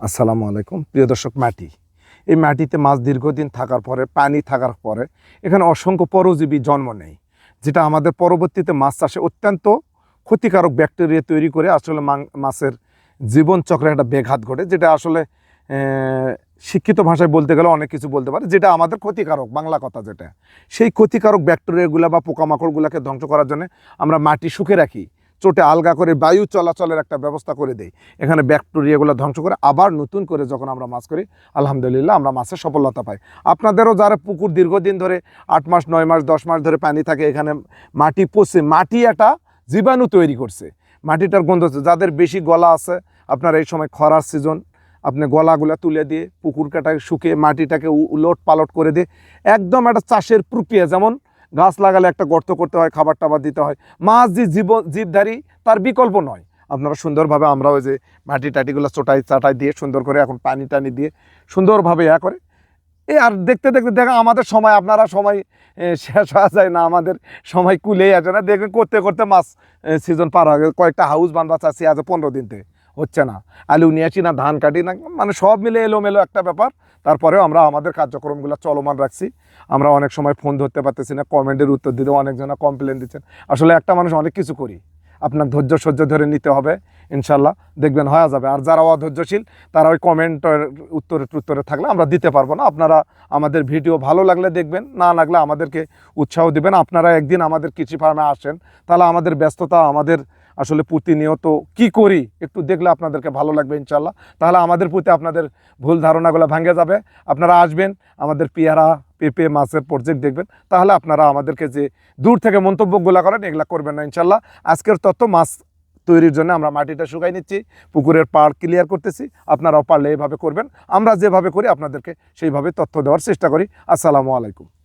আসসালামু আলাইকুম। প্রিয় দর্শক, মাটি। এই মাটিতে মাছ দীর্ঘদিন থাকার পরে, পানি থাকার পরে এখানে অসংখ্য পরজীবী জন্ম নেয়, যেটা আমাদের পরবর্তীতে মাছ চাষে অত্যন্ত ক্ষতিকারক ব্যাকটেরিয়া তৈরি করে আসলে মাছের জীবন চক্রে একটা ব্যাঘাত ঘটে, যেটা আসলে শিক্ষিত ভাষায় বলতে গেলে অনেক কিছু বলতে পারে, যেটা আমাদের ক্ষতিকারক, বাংলা কথা যেটা। সেই ক্ষতিকারক ব্যাকটেরিয়াগুলো বা পোকামাকড়গুলোকে ধ্বংস করার জন্য আমরা মাটি শুকে রাখি। চোটে আলগা করে বায়ু চলাচলের একটা ব্যবস্থা করে দেই এখানে ব্যাকটেরিয়াগুলো ধ্বংস করে আবার নতুন করে যখন আমরা মাছ করি, আলহামদুলিল্লাহ আমরা মাছের সফলতা পাই। আপনাদেরও যারা পুকুর দীর্ঘদিন ধরে আট মাস, নয় মাস, দশ মাস ধরে পানি থাকে, এখানে মাটি পচে, মাটি একটা জীবাণু তৈরি করছে। মাটিটার গন্ধ যাদের বেশি গলা আছে, আপনার এই সময় খরার সিজন আপনি গলাগুলা তুলে দিয়ে পুকুর কাটাকে শুকিয়ে মাটিটাকে উলট পালট করে দিয়ে একদম একটা চাষের প্রক্রিয়া, যেমন গাছ লাগালে একটা গর্ত করতে হয়, খাবার টাবার দিতে হয়। মাছ যে জীব জীবধারী, তার বিকল্প নয়। আপনারা সুন্দরভাবে আমরা ওই যে মাটি টাটিগুলো চোটাই, চাটাই দিয়ে সুন্দর করে এখন পানি টানি দিয়ে সুন্দরভাবে ইয়া করে। এ আর দেখতে দেখতে দেখা আমাদের সময়, আপনারা সময় শেষ হওয়া যায় না, আমাদের সময় কুলেই আছে না। দেখবেন করতে করতে মাছ সিজন পার হয়ে গেছে। কয়েকটা হাউস বানবা চাচ্ছি আজ পনেরো দিনতে হচ্ছে না। আলু নিয়ে আসি না, ধান কাটি না মানে সব মিলে এলোমেলো একটা ব্যাপার। তারপরেও আমরা আমাদের কার্যক্রমগুলো চলমান রাখছি। আমরা অনেক সময় ফোন ধরতে পারতেছি না কমেন্টের উত্তর দিতে অনেকজনা কমপ্লেন দিচ্ছেন। আসলে একটা মানুষ অনেক কিছু করি। আপনার ধৈর্য সহ্য ধরে নিতে হবে ইনশাল্লাহ দেখবেন হয়ে যাবে। আর যারা অধৈর্যশীল, তারা ওই কমেন্টের উত্তরে উত্তরে থাকলে আমরা দিতে পারব না। আপনারা আমাদের ভিডিও ভালো লাগলে দেখবেন, না লাগলে আমাদেরকে উৎসাহ দিবেন। আপনারা একদিন আমাদের কৃষি ফার্মে আসেন, তাহলে আমাদের ব্যস্ততা, আমাদের আসলে প্রতিনিয়ত কি করি? একটু দেখলে আপনাদেরকে ভালো লাগবে ইনশাল্লাহ তাহলে আমাদের প্রতি আপনাদের ভুল ধারণাগুলো ভাঙে যাবে। আপনারা আসবেন, আমাদের পেয়ারা, পেঁপে, মাছের প্রজেক্ট দেখবেন। তাহলে আপনারা আমাদেরকে যে দূর থেকে মন্তব্যগুলো করেন, এগুলা করবেন না ইনশাল্লাহ আজকের তত্ত্ব মাছ তৈরির জন্য আমরা মাটিটা শুকাই নিচ্ছি, পুকুরের পাড় ক্লিয়ার করতেছি। আপনারাও পারলে এভাবে করবেন। আমরা যেভাবে করি, আপনাদেরকে সেইভাবে তথ্য দেওয়ার চেষ্টা করি। আসসালামু আলাইকুম।